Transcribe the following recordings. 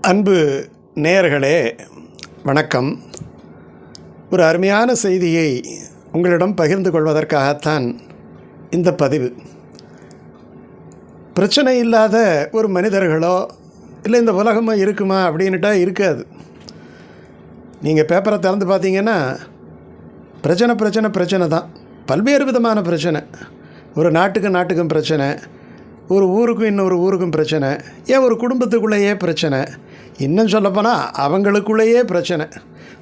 அன்பு நேயர்களே வணக்கம். ஒரு அருமையான செய்தியை உங்களிடம் பகிர்ந்து கொள்வதற்காகத்தான் இந்த பதிவு. பிரச்சனை இல்லாத ஒரு மனிதர்களோ இல்லை இந்த உலகமோ இருக்குமா? அப்படின்னுட்டா இருக்காது. நீங்கள் பேப்பரை திறந்து பார்த்தீங்கன்னா பிரச்சனை பிரச்சனை பிரச்சனை தான். பல்வேறு விதமான பிரச்சனை. ஒரு நாட்டுக்கும் நாட்டுக்கும் பிரச்சனை. ஒரு ஊருக்கும் இன்னொரு ஊருக்கும் பிரச்சனை. ஏன் ஒரு குடும்பத்துக்குள்ளேயே பிரச்சனை? இன்னும் சொல்லப்போனால் அவங்களுக்குள்ளேயே பிரச்சனை.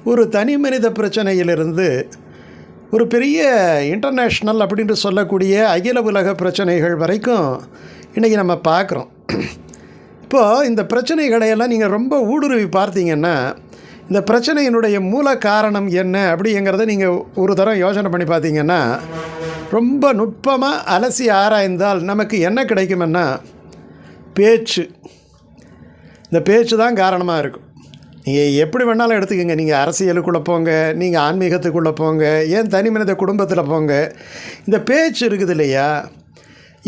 ஒரு தனி மனித பிரச்சனையிலிருந்து ஒரு பெரிய இன்டர்நேஷ்னல் அப்படின்ட்டு சொல்லக்கூடிய அகில உலக பிரச்சனைகள் வரைக்கும் இன்றைக்கி நம்ம பார்க்குறோம். இப்போது இந்த பிரச்சனைகளையெல்லாம் நீங்கள் ரொம்ப ஊடுருவி பார்த்தீங்கன்னா இந்த பிரச்சனையினுடைய மூல காரணம் என்ன அப்படிங்கிறத நீங்கள் ஒரு தரம் யோசனை பண்ணி பார்த்தீங்கன்னா ரொம்ப நுட்பமாக அலசி ஆராய்ந்தால் நமக்கு என்ன கிடைக்குமென்னா பேச்சு. இந்த பேச்சு தான் காரணமாக இருக்கும். நீங்கள் எப்படி வேணாலும் எடுத்துக்கோங்க. நீங்கள் அரசியலுக்குள்ளே போங்க நீங்கள் ஆன்மீகத்துக்குள்ளே போங்க ஏன் தனி மனித குடும்பத்தில் போங்க. இந்த பேச்சு இருக்குது இல்லையா?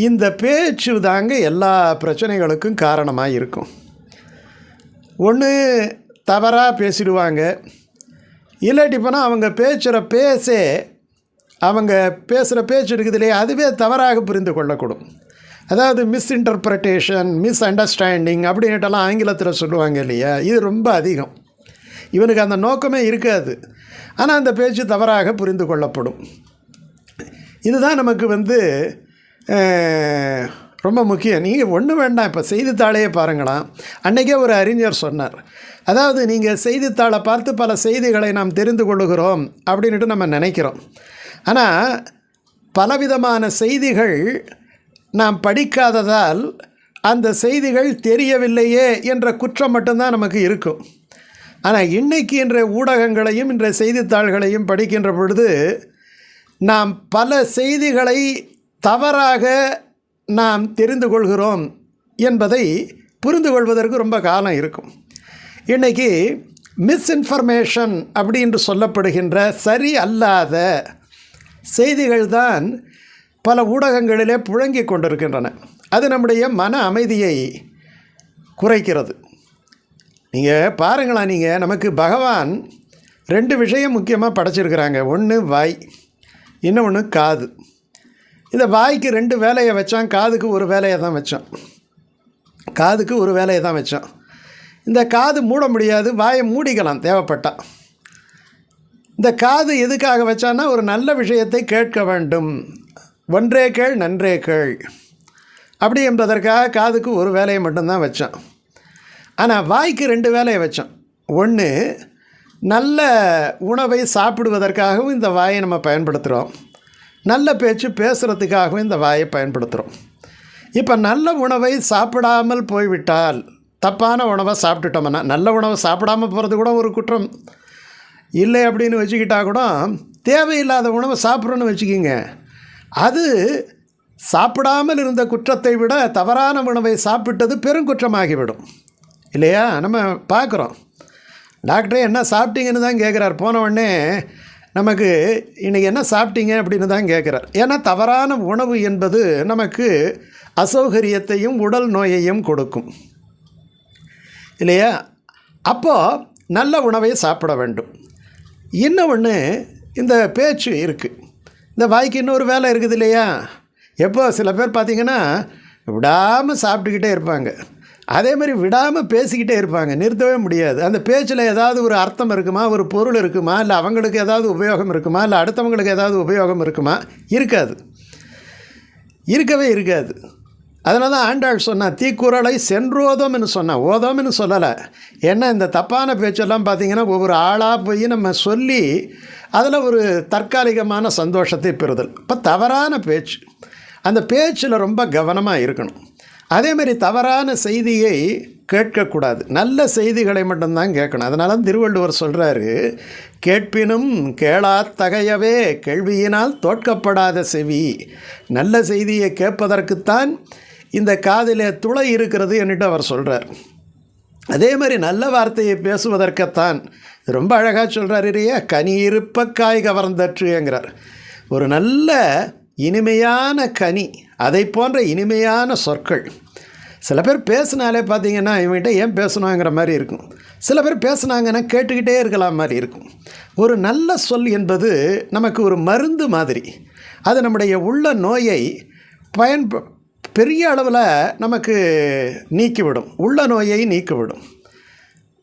இந்த பேச்சு தாங்க எல்லா பிரச்சனைகளுக்கும் காரணமாக இருக்கும். ஒன்று தவறாக பேசிடுவாங்க. இல்லாட்டி போனால் அவங்க பேசுகிற பேசே அவங்க பேசுகிற பேச்சு இருக்குது இல்லையா? அதுவே தவறாக புரிந்து கொள்ளக்கூடும். அதாவது மிஸ் இன்டர்பிரட்டேஷன் மிஸ் அண்டர்ஸ்டாண்டிங் அப்படின்ட்டெல்லாம் ஆங்கிலத்தில் சொல்லுவாங்க இல்லையா? இது ரொம்ப அதிகம். இவனுக்கு அந்த நோக்கமே இருக்காது. ஆனால் அந்த பேச்சு தவறாக புரிந்து கொள்ளப்படும். இதுதான் நமக்கு வந்து ரொம்ப முக்கியம். நீங்கள் ஒன்று வேண்டாம். இப்போ செய்தித்தாளையே பாருங்களாம். அன்றைக்கே ஒரு அறிஞர் சொன்னார். அதாவது நீங்கள் செய்தித்தாளை பார்த்து பல செய்திகளை நாம் தெரிந்து கொள்ளுகிறோம் அப்படின்ட்டு நம்ம நினைக்கிறோம். ஆனால் பலவிதமான செய்திகள் நாம் படிக்காததால் அந்த செய்திகள் தெரியவில்லையே என்ற குற்றம் மட்டும்தான் நமக்கு இருக்கும். ஆனால் இன்றைக்கு இன்றைய ஊடகங்களையும் இன்றைய செய்தித்தாள்களையும் படிக்கின்ற பொழுது நாம் பல செய்திகளை தவறாக நாம் தெரிந்து கொள்கிறோம் என்பதை புரிந்து கொள்வதற்கு ரொம்ப காலம் இருக்கும். இன்றைக்கி மிஸ்இன்ஃபர்மேஷன் அப்படின்னு சொல்லப்படுகின்ற சரி அல்லாத செய்திகள் தான் பல ஊடகங்களிலே புழங்கிக் கொண்டிருக்கின்றன. அது நம்முடைய மன அமைதியை குறைக்கிறது. நீங்கள் பாருங்களா நீங்கள் நமக்கு பகவான் ரெண்டு விஷயம் முக்கியமாக படைச்சிருக்கிறாங்க. ஒன்று வாய் இன்னொன்று காது. இந்த வாய்க்கு ரெண்டு வேலையை வச்சான் காதுக்கு ஒரு வேலையை தான் வச்சான். காதுக்கு ஒரு வேலையை தான் வச்சான். இந்த காது மூட முடியாது வாயை மூடிக்கலாம் தேவைப்பட்டா. இந்த காது எதுக்காக வச்சான்னா ஒரு நல்ல விஷயத்தை கேட்க வேண்டும். ஒன்றே கேள் நன்றே கேள். அப்படி என்பதற்காக காதுக்கு ஒரு வேலையை மட்டும்தான் வச்சான். ஆனால் வாய்க்கு ரெண்டு வேலையை வச்சோம் ஒன்று நல்ல உணவை சாப்பிடுவதற்காகவும் இந்த வாயை நம்ம பயன்படுத்துகிறோம் நல்ல பேச்சு பேசுகிறதுக்காகவும் இந்த வாயை பயன்படுத்துகிறோம் இப்போ நல்ல உணவை சாப்பிடாமல் போய்விட்டால் தப்பான உணவை சாப்பிட்டுட்டோம்னா நல்ல உணவை சாப்பிடாமல் போகிறது கூட ஒரு குற்றம். இல்லை அப்படின்னு வச்சுக்கிட்டா கூட தேவையில்லாத உணவை சாப்பிட்றோன்னு வச்சுக்கிங்க. அது சாப்பிடாமல் இருந்த குற்றத்தை விட தவறான உணவை சாப்பிட்டது பெருங்குற்றமாகிவிடும் இல்லையா? நம்ம பார்க்குறோம். டாக்டரே என்ன சாப்பிட்டீங்கன்னு தான் கேட்குறார். போன உடனே நமக்கு இன்றைக்கி என்ன சாப்பிட்டீங்க அப்படின்னு தான் கேட்குறார். ஏன்னா தவறான உணவு என்பது நமக்கு அசௌகரியத்தையும் உடல் நோயையும் கொடுக்கும். இல்லையா? அப்போது நல்ல உணவை சாப்பிட வேண்டும். இன்னும் ஒன்று இந்த பேச்சு இருக்குது இந்த வாய்க்கு இன்னொரு வேலை இருக்குது இல்லையா? எப்போ சில பேர் பார்த்திங்கன்னா விடாமல் சாப்பிட்டுக்கிட்டே இருப்பாங்க. அதே மாதிரி விடாமல் பேசிக்கிட்டே இருப்பாங்க. நிறுத்தவே முடியாது. அந்த பேச்சில் ஏதாவது ஒரு அர்த்தம் இருக்குமா? ஒரு பொருள் இருக்குமா? இல்லை அவங்களுக்கு ஏதாவது உபயோகம் இருக்குமா? இல்லை அடுத்தவங்களுக்கு ஏதாவது உபயோகம் இருக்குமா? இருக்காது. இருக்கவே இருக்காது. அதனால தான் ஆண்டாள் சொன்னால் தீக்குறளை சென்றோதோம்னு சொன்னான் ஓதோம்னு சொல்லலை. ஏன்னா இந்த தப்பான பேச்செல்லாம் பார்த்தீங்கன்னா ஒவ்வொரு ஆளாக போய் நம்ம சொல்லி அதில் ஒரு தற்காலிகமான சந்தோஷத்தை பெறுதல். இப்போ தவறான பேச்சு. அந்த பேச்சில் ரொம்ப கவனமாக இருக்கணும். அதேமாரி தவறான செய்தியை கேட்கக்கூடாது. நல்ல செய்திகளை மட்டும்தான் கேட்கணும். அதனால தான் திருவள்ளுவர் சொல்கிறாரு கேட்பினும் கேளாத்தகையவே கேள்வியினால் தோற்கப்படாத செவி. நல்ல செய்தியை கேட்பதற்குத்தான் இந்த காதிலே துளை இருக்கிறது என்னட்டு அவர் சொல்கிறார் அதே மாதிரி நல்ல வார்த்தையை பேசுவதற்குத்தான் ரொம்ப அழகாக சொல்கிறார் இல்லையா கனி இருப்ப காய் கவர்ந்தற்றுங்கிறார் ஒரு நல்ல இனிமையான கனி அதை போன்ற இனிமையான சொற்கள். சில பேர் பேசினாலே பார்த்தீங்கன்னா இவன்கிட்ட ஏன் பேசணுங்கிற மாதிரி இருக்கும். சில பேர் பேசுனாங்கன்னா கேட்டுக்கிட்டே இருக்கலாம் மாதிரி இருக்கும். ஒரு நல்ல சொல் என்பது நமக்கு ஒரு மருந்து மாதிரி. அது நம்முடைய உள்ள நோயை பயன்ப பெரிய அளவில் நமக்கு நீக்கிவிடும். உள்ள நோயை நீக்கிவிடும்.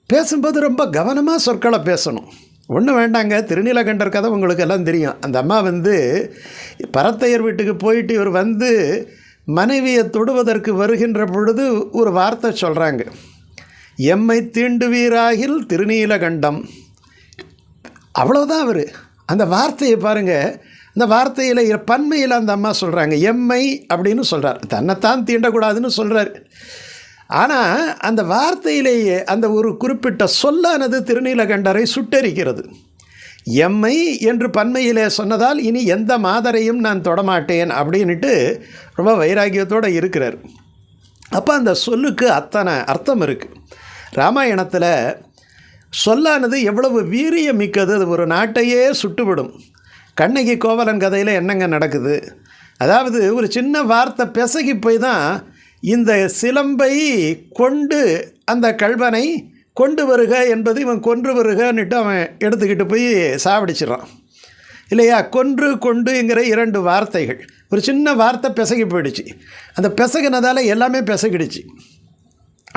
பேசும்போது ரொம்ப கவனமாக சொற்களை பேசணும். ஒன்றும் வேண்டாங்க திருநீலகண்டர் கதை உங்களுக்கு எல்லாம் தெரியும். அந்த அம்மா வந்து பரத்தையர் வீட்டுக்கு போயிட்டு இவர் வந்து மனைவியை தொடுவதற்கு வருகின்ற பொழுது ஒரு வார்த்தை சொல்கிறாங்க எம்மை தீண்டுவீராகில் திருநீலகண்டம். அவ்வளோதான் அவர். அந்த வார்த்தையை பாருங்கள் இந்த வார்த்தையில் பன்மையில் அந்த அம்மா சொல்கிறாங்க எம்மை அப்படின்னு சொல்கிறார் தன்னைத்தான் தீண்டக்கூடாதுன்னு சொல்கிறார் ஆனால் அந்த வார்த்தையிலேயே அந்த ஒரு குறிப்பிட்ட சொல்லானது திருநீலகண்டரை சுட்டரிக்கிறது. எம்மை என்று பன்மையிலே சொன்னதால் இனி எந்த மாதரையும் நான் தொடமாட்டேன் அப்படின்ட்டு ரொம்ப வைராக்கியத்தோடு இருக்கிறார். அப்போ அந்த சொல்லுக்கு அத்தனை அர்த்தம் இருக்குது ராமாயணத்தில் சொல்லானது எவ்வளவு வீரியம் மிக்கது அது ஒரு நாட்டையே சுட்டுவிடும். கண்ணகி கோவலன் கதையில் என்னங்க நடக்குது? அதாவது ஒரு சின்ன வார்த்தை பிசகி போய் தான் இந்த சிலம்பை கொண்டு அந்த கல்வனை கொண்டு வருக என்பது இவன் கொன்று வருகன்னுட்டு அவன் எடுத்துக்கிட்டு போய் சாவடிச்சிடறான். இல்லையா? கொன்று கொண்டுங்கிற இரண்டு வார்த்தைகள். ஒரு சின்ன வார்த்தை பிசகி போயிடுச்சு. அந்த பிசகினதால் எல்லாமே பிசகிடுச்சு.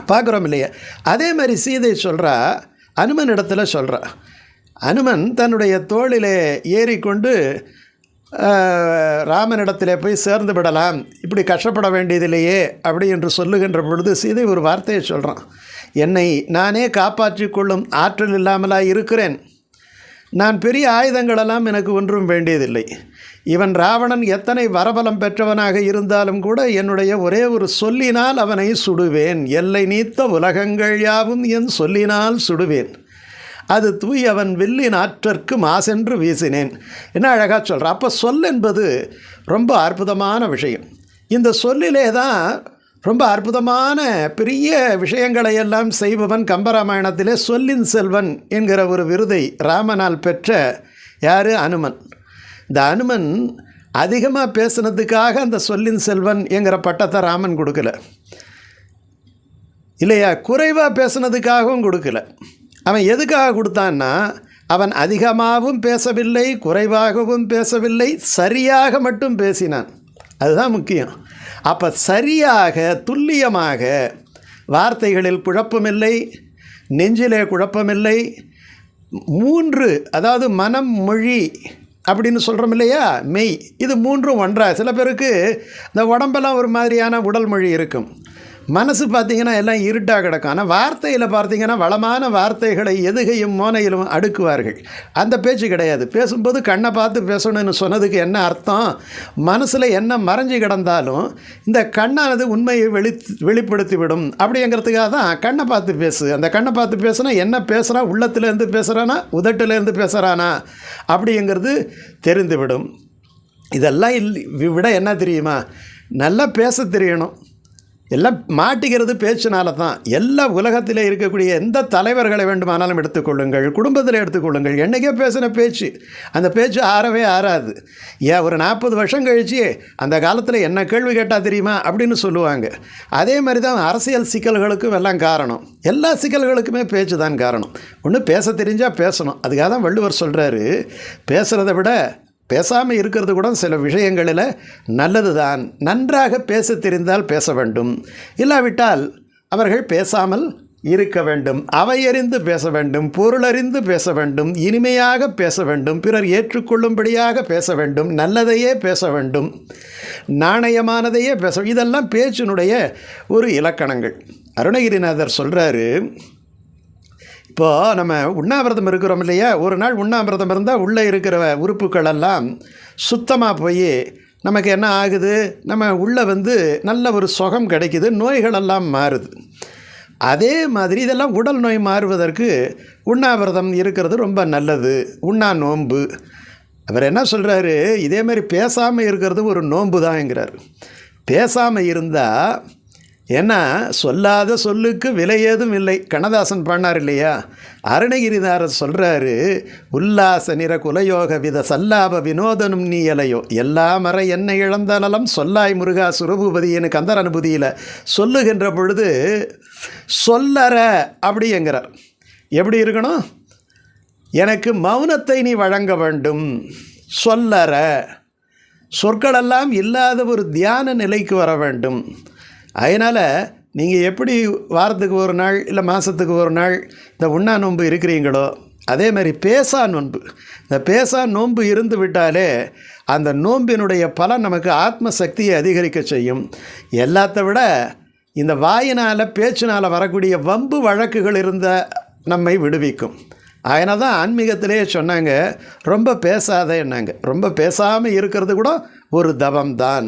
பார்க்குறோம் இல்லையா? அதே மாதிரி சீதை சொல்கிறா அனுமன் இடத்துல சொல்கிறா அனுமன் தன்னுடைய தோளிலே ஏறிக்கொண்டு ராமனிடத்திலே போய் சேர்ந்து விடலாம். இப்படி கஷ்டப்பட வேண்டியதில்லையே அப்படி என்று சொல்லுகின்ற பொழுது சீதை ஒரு வார்த்தையை சொல்கிறான் என்னை நானே காப்பாற்றி கொள்ளும் ஆற்றல் இல்லாமலாக இருக்கிறேன். நான் பெரிய ஆயுதங்களெல்லாம் எனக்கு ஒன்றும் வேண்டியதில்லை. இவன் ராவணன் எத்தனை வரபலம் பெற்றவனாக இருந்தாலும் கூட என்னுடைய ஒரே ஒரு சொல்லினால் அவனை சுடுவேன். எல்லை நீத்த உலகங்கள் யாவும் என் சொல்லினால் சுடுவேன். அது தூய் அவன் வில்லின் ஆற்றற்கு மாசென்று வீசினேன். என்ன அழகாக சொல்கிறான் அப்போ சொல் என்பது ரொம்ப அற்புதமான விஷயம். இந்த சொல்லிலே தான் ரொம்ப அற்புதமான பெரிய விஷயங்களை எல்லாம் செய்பவன் கம்பராமாயணத்திலே சொல்லின் செல்வன் என்கிற ஒரு விருதை ராமனால் பெற்ற யார்? அனுமன். இந்த அனுமன் அதிகமாக பேசுனதுக்காக அந்த சொல்லின் செல்வன் என்கிற பட்டத்தை ராமன் கொடுக்கல. இல்லையா? குறைவாக பேசுனதுக்காகவும் கொடுக்கல. அவன் எதுக்காக கொடுத்தான்னா அவன் அதிகமாகவும் பேசவில்லை குறைவாகவும் பேசவில்லை சரியாக மட்டும் பேசினான். அதுதான் முக்கியம். அப்போ சரியாக துல்லியமாக வார்த்தைகளில் குழப்பமில்லை நெஞ்சிலே குழப்பமில்லை மூன்று அதாவது மனம் மொழி அப்படின்னு சொல்கிறோம் இல்லையா? மெய். இது மூன்றும் ஒன்றா. சில பேருக்கு இந்த உடம்பெல்லாம் ஒரு மாதிரியான உடல் மொழி இருக்கும். மனசு பார்த்திங்கன்னா எல்லாம் இருட்டாக கிடக்கும். ஆனால் வார்த்தையில் பார்த்தீங்கன்னா வளமான வார்த்தைகளை எதுகையும் மோனையிலும் அடுக்குவார்கள். அந்த பேச்சு கிடையாது. பேசும்போது கண்ணை பார்த்து பேசணும்னு சொன்னதுக்கு என்ன அர்த்தம்? மனசில் என்ன மறைஞ்சு கிடந்தாலும் இந்த கண்ணானது உண்மையை வெளி வெளிப்படுத்திவிடும். அப்படிங்கிறதுக்காக தான் கண்ணை பார்த்து பேசு. அந்த கண்ணை பார்த்து பேசுனா என்ன பேசுகிறான் உள்ளத்துலேருந்து பேசுகிறானா உதட்டுலேருந்து பேசுகிறானா அப்படிங்கிறது தெரிந்துவிடும். இதெல்லாம் இல் விட என்ன தெரியுமா? நல்லா பேச தெரியணும். எல்லாம் மாட்டிக்கிறது பேச்சினால தான் எல்லா உலகத்தில் இருக்கக்கூடிய எந்த தலைவர்களை வேண்டுமானாலும் எடுத்துக்கொள்ளுங்கள் குடும்பத்தில் எடுத்துக்கொள்ளுங்கள். என்றைக்கே பேசின பேச்சு அந்த பேச்சு ஆறவே ஆறாது. ஏன் ஒரு நாற்பது வருஷம் கழிச்சு அந்த காலத்தில் என்ன கேள்வி கேட்டால் தெரியுமா அப்படின்னு சொல்லுவாங்க. அதே மாதிரி தான் அரசியல் சிக்கல்களுக்கும் எல்லாம் காரணம். எல்லா சிக்கல்களுக்குமே பேச்சு தான் காரணம். ஒன்று பேச தெரிஞ்சால் பேசணும். அதுக்காக தான் வள்ளுவர் சொல்கிறாரு பேசுகிறத விட பேசாமல் இருக்கிறது கூட சில விஷயங்களில் நல்லது தான் நன்றாக பேச தெரிந்தால் பேச வேண்டும். இல்லாவிட்டால் அவர்கள் பேசாமல் இருக்க வேண்டும். அவையறிந்து பேச வேண்டும். பொருளறிந்து பேச வேண்டும். இனிமையாக பேச வேண்டும். பிறர் ஏற்றுக்கொள்ளும்படியாக பேச வேண்டும். நல்லதையே பேச வேண்டும். நாணயமானதையே பேச இதெல்லாம் பேச்சினுடைய ஒரு இலக்கணங்கள். அருணகிரிநாதர் சொல்கிறாரு இப்போது நம்ம உண்ணாவிரதம் இருக்கிறோம் இல்லையா? ஒரு நாள் உண்ணாவிரதம் இருந்தால் உள்ளே இருக்கிற உறுப்புகள் எல்லாம் சுத்தமாக போய் நமக்கு என்ன ஆகுது? நம்ம உள்ளே வந்து நல்ல ஒரு சுகம் கிடைக்குது நோய்களெல்லாம் மாறுது. அதே மாதிரி இதெல்லாம் உடல் நோய் மாறுவதற்கு உண்ணாவிரதம் இருக்கிறது ரொம்ப நல்லது. உண்ணா நோன்பு. அவர் என்ன சொல்கிறாரு இதே மாதிரி பேசாமல் இருக்கிறது ஒரு நோன்பு தான்ங்கிறார் பேசாமல் இருந்தால் ஏன்னா சொல்லாத சொல்லுக்கு விலை ஏதும் இல்லை. கண்ணதாசன் பண்ணார் இல்லையா? அருணகிரிதாரர் சொல்கிறாரு உல்லாச நிற குலயோக வித சல்லாப வினோதனும் நீ இலையோ எல்லா மறை என்ன இழந்த நலம் சொல்லாய் முருகா சுரபூபதினு கந்தர் அனுபூதியில் சொல்லுகின்ற பொழுது சொல்லற அப்படிங்கிறார். எப்படி இருக்கணும்? எனக்கு மௌனத்தை நீ வழங்க வேண்டும். சொல்லற. சொற்களெல்லாம் இல்லாத ஒரு தியான நிலைக்கு வர வேண்டும். அதனால் நீங்கள் எப்படி வாரத்துக்கு ஒரு நாள் இல்லை மாதத்துக்கு ஒரு நாள் இந்த உண்ணா நோன்பு இருக்கிறீங்களோ அதே மாதிரி பேசா நோன்பு. இந்த பேசா நோன்பு இருந்து விட்டாலே அந்த நோன்பினுடைய பலன் நமக்கு ஆத்ம சக்தியை அதிகரிக்க செய்யும். எல்லாத்த விட இந்த வாயினால் பேச்சினால் வரக்கூடிய வம்பு வழக்குகள் இருந்த நம்மை விடுவிக்கும். அதனால் தான் ஆன்மீகத்திலே சொன்னாங்க ரொம்ப பேசாத என்னாங்க ரொம்ப பேசாமல் இருக்கிறது கூட ஒரு தவம்தான்.